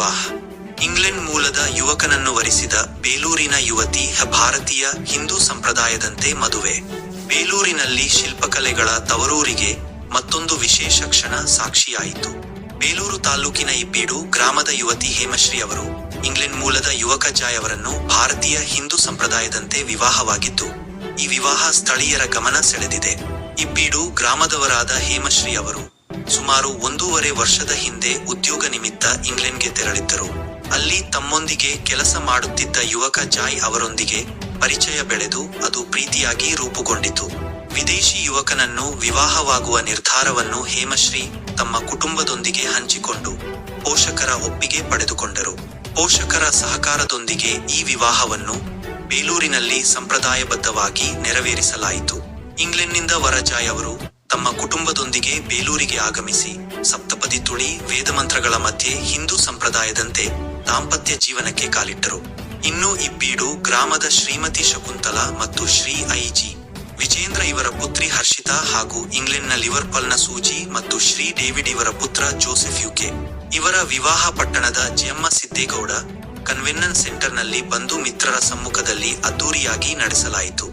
ವಿವಾಹ. ಇಂಗ್ಲೆಂಡ್ ಮೂಲದ ಯುವಕನನ್ನು ವರಿಸಿದ ಬೇಲೂರಿನ ಯುವತಿ ಭಾರತೀಯ ಹಿಂದೂ ಸಂಪ್ರದಾಯದಂತೆ ಮದುವೆ. ಬೇಲೂರಿನಲ್ಲಿ ಶಿಲ್ಪಕಲೆಗಳ ತವರೂರಿಗೆ ಮತ್ತೊಂದು ವಿಶೇಷ ಕ್ಷಣ ಸಾಕ್ಷಿಯಾಯಿತು. ಬೇಲೂರು ತಾಲೂಕಿನ ಇಬ್ಬೀಡು ಗ್ರಾಮದ ಯುವತಿ ಹೇಮಶ್ರೀ ಅವರು ಇಂಗ್ಲೆಂಡ್ ಮೂಲದ ಯುವಕ ಜಾಯ್ ಅವರನ್ನು ಭಾರತೀಯ ಹಿಂದೂ ಸಂಪ್ರದಾಯದಂತೆ ವಿವಾಹವಾಗಿದ್ದು, ಈ ವಿವಾಹ ಸ್ಥಳೀಯರ ಗಮನ ಸೆಳೆದಿದೆ. ಇಬ್ಬೀಡು ಗ್ರಾಮದವರಾದ ಹೇಮಶ್ರೀ ಅವರು ಸುಮಾರು ಒಂದೂವರೆ ವರ್ಷದ ಹಿಂದೆ ಉದ್ಯೋಗ ನಿಮಿತ್ತ ಇಂಗ್ಲೆಂಡ್ಗೆ ತೆರಳಿದ್ದರು. ಅಲ್ಲಿ ತಮ್ಮೊಂದಿಗೆ ಕೆಲಸ ಮಾಡುತ್ತಿದ್ದ ಯುವಕ ಜಾಯ್ ಅವರೊಂದಿಗೆ ಪರಿಚಯ ಬೆಳೆದು ಅದು ಪ್ರೀತಿಯಾಗಿ ರೂಪುಗೊಂಡಿತು. ವಿದೇಶಿ ಯುವಕನನ್ನು ವಿವಾಹವಾಗುವ ನಿರ್ಧಾರವನ್ನು ಹೇಮಶ್ರೀ ತಮ್ಮ ಕುಟುಂಬದೊಂದಿಗೆ ಹಂಚಿಕೊಂಡು ಪೋಷಕರ ಒಪ್ಪಿಗೆ ಪಡೆದುಕೊಂಡರು. ಪೋಷಕರ ಸಹಕಾರದೊಂದಿಗೆ ಈ ವಿವಾಹವನ್ನು ಬೇಲೂರಿನಲ್ಲಿ ಸಂಪ್ರದಾಯಬದ್ಧವಾಗಿ ನೆರವೇರಿಸಲಾಯಿತು. ಇಂಗ್ಲೆಂಡ್ನಿಂದ ವರಜಾಯ್ ಅವರು ತಮ್ಮ ಕುಟುಂಬದೊಂದಿಗೆ ಬೇಲೂರಿಗೆ ಆಗಮಿಸಿ ಸಪ್ತಪದಿ ತುಳಿ ವೇದಮಂತ್ರಗಳ ಮಧ್ಯೆ ಹಿಂದೂ ಸಂಪ್ರದಾಯದಂತೆ ದಾಂಪತ್ಯ ಜೀವನಕ್ಕೆ ಕಾಲಿಟ್ಟರು. ಇನ್ನು ಇಬ್ಬೀಡು ಗ್ರಾಮದ ಶ್ರೀಮತಿ ಶಕುಂತಲಾ ಮತ್ತು ಶ್ರೀ ಐಜಿ, ವಿಜೇಂದ್ರ ಇವರ ಪುತ್ರಿ ಹರ್ಷಿತಾ ಹಾಗೂ ಇಂಗ್ಲೆಂಡ್ನ ಲಿವರ್ಪಲ್ನ ಸೂಜಿ ಮತ್ತು ಶ್ರೀ ಡೇವಿಡ್ ಇವರ ಪುತ್ರ ಜೋಸೆಫ್ ಯುಕೆ. ಇವರ ವಿವಾಹ ಪಟ್ಟಣದ ಜಿಯಮ್ಮ ಸಿದ್ದೇಗೌಡ ಕನ್ವೆನ್ಷನ್ ಸೆಂಟರ್ನಲ್ಲಿ ಬಂಧು ಮಿತ್ರರ ಸಮ್ಮುಖದಲ್ಲಿ ಅದ್ದೂರಿಯಾಗಿ ನಡೆಸಲಾಯಿತು.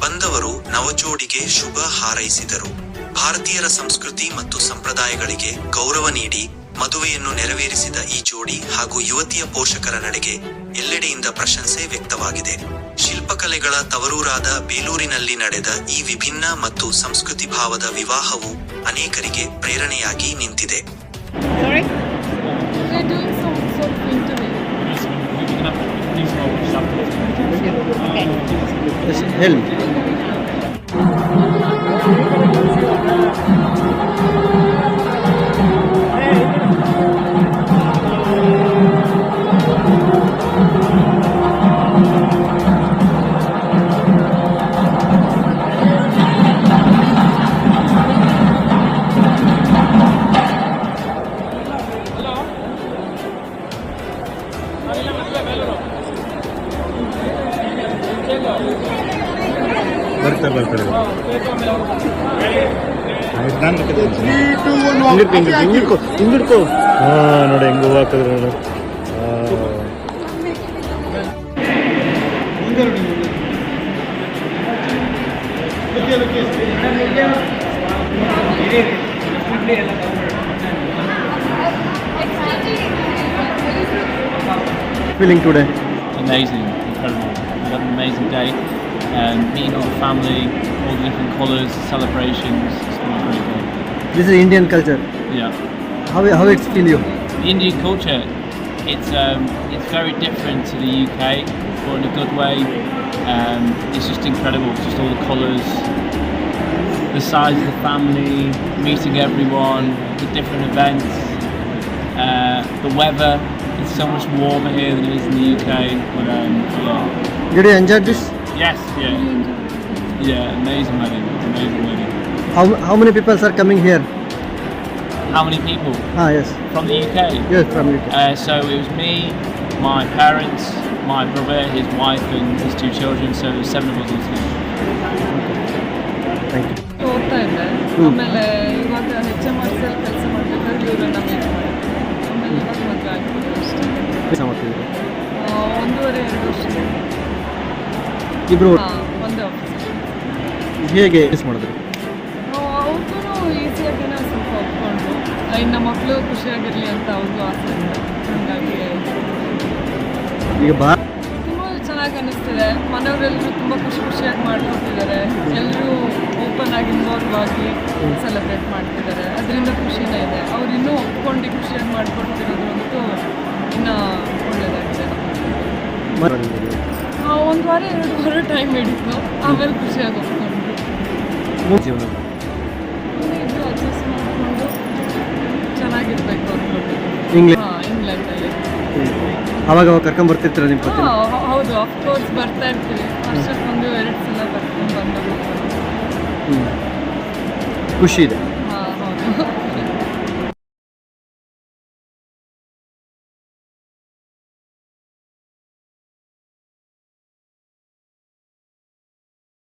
ಬಂದವರು ನವಜೋಡಿಗೆ ಶುಭ ಹಾರೈಸಿದರು. ಭಾರತೀಯರ ಸಂಸ್ಕೃತಿ ಮತ್ತು ಸಂಪ್ರದಾಯಗಳಿಗೆ ಗೌರವ ನೀಡಿ ಮದುವೆಯನ್ನು ನೆರವೇರಿಸಿದ ಈ ಜೋಡಿ ಹಾಗೂ ಯುವತಿಯ ಪೋಷಕರ ನಡೆಗೆ ಎಲ್ಲೆಡೆಯಿಂದ ಪ್ರಶಂಸೆ ವ್ಯಕ್ತವಾಗಿದೆ ಶಿಲ್ಪಕಲೆಗಳ ತವರೂರಾದ ಬೇಲೂರಿನಲ್ಲಿ ನಡೆದ ಈ ವಿಭಿನ್ನ ಮತ್ತು ಸಂಸ್ಕೃತಿ ಭಾವದ ವಿವಾಹವು ಅನೇಕರಿಗೆ ಪ್ರೇರಣೆಯಾಗಿ ನಿಂತಿದೆ ಬರ್ತಾರೆ ಬರ್ತಾರೆ ಹಿಂಗಿಡ್ಕೊ ಹಿಂಗಿಡ್ಕೊ ಹಿಂಗಿಡ್ಕೊ ಹಾ ನೋಡಿ ಹೆಂಗ್ ಹೂವು ಹಾಕಿದ್ರು ನೋಡು feeling today amazing, incredible. We had an amazing day. and meeting all the family, all the different colours, celebrations. It's been really good. This is Indian culture. Yeah. How how it's feel you? The Indian culture, it's um, it's very different to the UK, but in a good way. Um, it's just incredible. It's just all the colours, the size of the family, meeting everyone, the different events, uh, the weather. It's so much warmer here than it is in the UK. But, um, yeah. Did you enjoy this? Yes, yeah. Yeah, amazing wedding. Amazing wedding. How how many peoples are coming here How many people ಹಾಂ yes from the UK? Yes from U Uh, so it was me, my parents, my brother, his wife, and his two children. So there was seven of us on team. Thank you ಹೋಗ್ತಾ ಇದ್ದೆ ಹ್ಮ್. ಆಮೇಲೆ ಇವಾಗ H M R cell ಕೆಲಸ ಮಾಡಬೇಕಾದ್ರೆ ಇವರನ್ನ meet ಮಾಡಿ ಆಮೇಲೆ ಇವಾಗ ಮದುವೆ ಆಗ್ತಿದೆ ಅಷ್ಟೇ ಕೆಲಸ ಮಾಡ್ತಿದ್ದೀರಿ ಇಬ್ರು ಒಂದು ಹೇಗೆ ಯೂಸ್ ಮಾಡಿದ್ರಿ? ಅವ್ರಿಗೂ ಈಸಿಯಾಗಿನ ಸ್ವಲ್ಪ ಒಪ್ಕೊಂಡು ಇನ್ನು ಮಕ್ಕಳು ಖುಷಿಯಾಗಿರಲಿ ಅಂತ ಅವ್ರಿಗೂ ಆಸೆ ಹಾಗಾಗಿ ಈಗ ಬಾ. ತುಂಬ ಚೆನ್ನಾಗಿ ಅನ್ನಿಸ್ತಿದೆ ಮನೆಯವರೆಲ್ಲರೂ ತುಂಬ ಖುಷಿ ಖುಷಿಯಾಗಿ ಮಾಡ್ಕೊತಿದ್ದಾರೆ. ಎಲ್ಲರೂ ಓಪನ್ ಆಗಿ ಇನ್ವಾಲ್ವ್ ಆಗಿ ಸೆಲೆಬ್ರೇಟ್ ಮಾಡ್ತಿದ್ದಾರೆ. ಅದರಿಂದ ಖುಷಿನೇ ಇದೆ. ಅವ್ರು ಇನ್ನೂ ಒಪ್ಕೊಂಡು ಖುಷಿಯಾಗಿ ಮಾಡ್ಕೊಡ್ತಿರೋದು ಅಂತೂ ಇನ್ನೂ ಒಳ್ಳೆಯದಾಗಿದೆ ಒಂದು ವಾರ ಎರಡು ವಾರ ಟೈಮ್ ಹಿಡಿತು. ಆಮೇಲೆ ಖುಷಿಯಾಗಿ ಒಪ್ಕೊಂಡ್ರು ಜೀವನ ಇದು ಅಡ್ಜಸ್ಟ್ ಮಾಡಿಕೊಂಡು ಚೆನ್ನಾಗಿರ್ಬೇಕು ಅಂದ್ಕೊಂಡು ಇಂಗ್ಲೆಂಡ್ ಹಾಂ ಇಂಗ್ಲೆಂಡಲ್ಲಿ ಅವಾಗ ಅವಾಗ ಕರ್ಕೊಂಡ್ಬರ್ತಿರ್ತೀರ ನಿಮ್ಮ ಪತಿ? ಹಾಂ ಹೌದು ಅಫ್ಕೋರ್ಸ್ ಬರ್ತಾ ಇರ್ತೀವಿ. ವರ್ಷಕ್ಕೊಂದು ಎರಡು ಸಲ ಬರ್ಕೊಂಡು ಬಂದು ಖುಷಿ ಇದೆ.